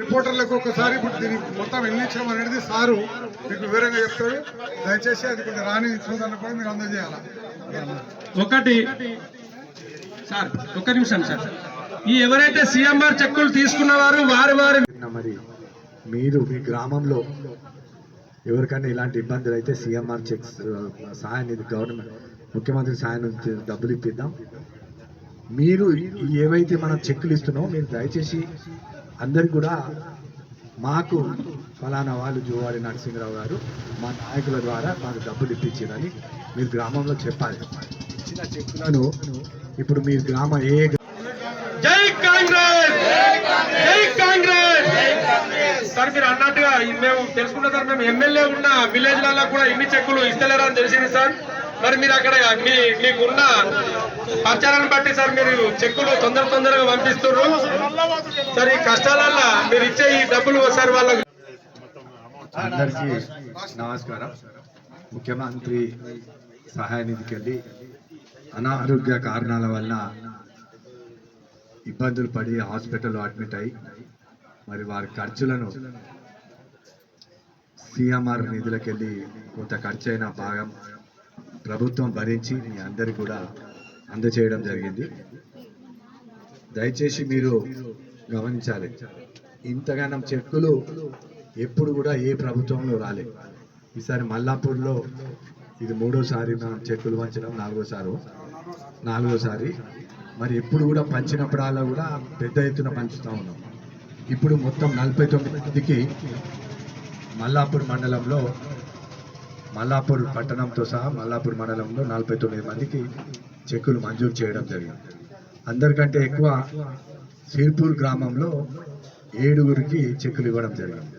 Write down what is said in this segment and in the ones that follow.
రిపోర్టర్లకు ఒకసారి ఇప్పుడు దీనికి మొత్తం ఎన్ని ఇచ్చాం అనేది సారు మీకు వివరంగా చెప్తాడు. దయచేసి అది కొంచెం రాని సోదరులకు కూడా మీరు అందజేయాలి? ఒకటి. సార్ ఒక్క నిమిషం సార్. ఈ ఎవరైతే సీఎంఆర్ చెక్కులు తీసుకున్నవారు వారి వారి మరి మీరు మీ గ్రామంలో ఎవరికైనా ఇలాంటి ఇబ్బందులు అయితే సీఎంఆర్ చెక్స్ సహాయం ఇది గవర్నమెంట్ ముఖ్యమంత్రి సహాయం డబ్బులు ఇప్పిద్దాం. మీరు ఏవైతే మనం చెక్కులు ఇస్తున్నామో మీరు దయచేసి అందరికి కూడా మాకు ఫలానా వాళ్ళు జువాడి నరసింహరావు గారు మా నాయకుల ద్వారా మాకు డబ్బులు ఇప్పించారని మీరు గ్రామంలో చెప్పాలి. ఇచ్చిన చెక్కులను ఇప్పుడు మీరు గ్రామ ఏ జై కాంగ్రెస్! జై కాంగ్రెస్! సార్ మీరు అన్నట్టుగా మేము తెలుసుకున్న సార్ మేము ఎమ్మెల్యే ఉన్న విలేజ్లలో కూడా ఇన్ని చెక్కులు ఇస్తలేరు అని తెలిసింది సార్. మరి మీరు అక్కడ మీ మీకు ఉన్న పరిచయాలను బట్టి సార్ మీరు చెక్కులు తొందర తొందరగా పంపిస్తున్నారు. సార్ ఈ కష్టాలల్లో మీరు ఇచ్చే ఈ డబ్బులు సార్ వాళ్ళకి అందరికీ నమస్కారం. ముఖ్యమంత్రి సహాయ నిధికి వెళ్ళి అనారోగ్య కారణాల వల్ల ఇబ్బందులు పడి హాస్పిటల్లో అడ్మిట్ అయ్యి మరి వారి ఖర్చులను సిఎంఆర్ నిధులకు వెళ్ళి కొంత ఖర్చు అయిన భాగం ప్రభుత్వం భరించి మీ అందరికీ కూడా అందచేయడం జరిగింది. దయచేసి మీరు గమనించాలి ఇంతగానం చెక్కులు ఎప్పుడు కూడా ఏ ప్రభుత్వంలో రాలేదు ఈసారి మల్లాపూర్లో ఇది మూడోసారి మనం చెక్కులు పంచడం నాలుగోసారి. నాలుగోసారి. మరి ఎప్పుడు కూడా పంచినప్పుడల్లా కూడా పెద్ద ఎత్తున పంచుతూ ఉన్నాం. ఇప్పుడు మొత్తం నలభై తొమ్మిది మందికి మల్లాపూర్ మండలంలో మల్లాపూర్ పట్టణంతో సహా మల్లాపూర్ మండలంలో నలభై తొమ్మిది మందికి చెక్కులు మంజూరు చేయడం జరిగింది. అందరికంటే ఎక్కువ సిర్పూర్ గ్రామంలో ఏడుగురికి చెక్కులు ఇవ్వడం జరిగింది.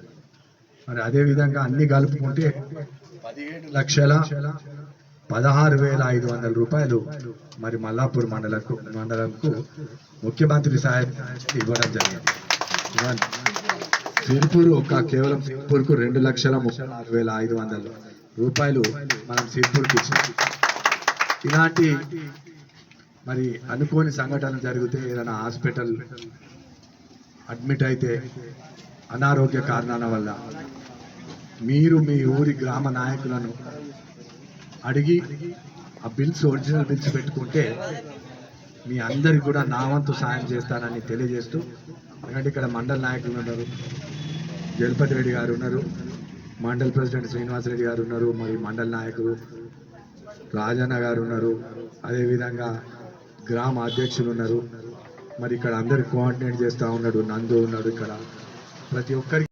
మరి అదేవిధంగా అన్ని కలుపుకుంటే పదిహేడు లక్షల పదహారు వేల ఐదు వందల రూపాయలు మరి మల్లాపూర్ మండలకు మండలంకు ముఖ్యమంత్రి సహాయం ఇవ్వడం జరిగింది ఇవ్వండి. ఒక కేవలం సిరిపూర్కు రెండు లక్షల ముప్పై ఆరు వేల ఐదు వందల రూపాయలు మనం సిరిపూర్కి ఇచ్చాం ఇలాంటి మరి అనుకోని సంఘటన జరిగితే ఏదైనా హాస్పిటల్ అడ్మిట్ అయితే అనారోగ్య కారణాల వల్ల మీరు మీ ఊరి గ్రామ నాయకులను అడిగి ఆ బిల్స్ ఒరిజినల్ బిల్స్ పెట్టుకుంటే మీ అందరికి కూడా నా వంతు సాయం చేస్తానని తెలియజేస్తూ ఎందుకంటే ఇక్కడ మండల నాయకులు ఉన్నారు జగపతి రెడ్డి గారు ఉన్నారు మండల్ ప్రెసిడెంట్ శ్రీనివాసరెడ్డి గారు ఉన్నారు మరి మండల నాయకులు రాజన్న గారు ఉన్నారు అదేవిధంగా గ్రామ అధ్యక్షులు ఉన్నారు మరి ఇక్కడ అందరు కోఆర్డినేట్ చేస్తూ ఉన్నాడు నందు ఉన్నాడు ఇక్కడ. ప్రతి ఒక్కరికి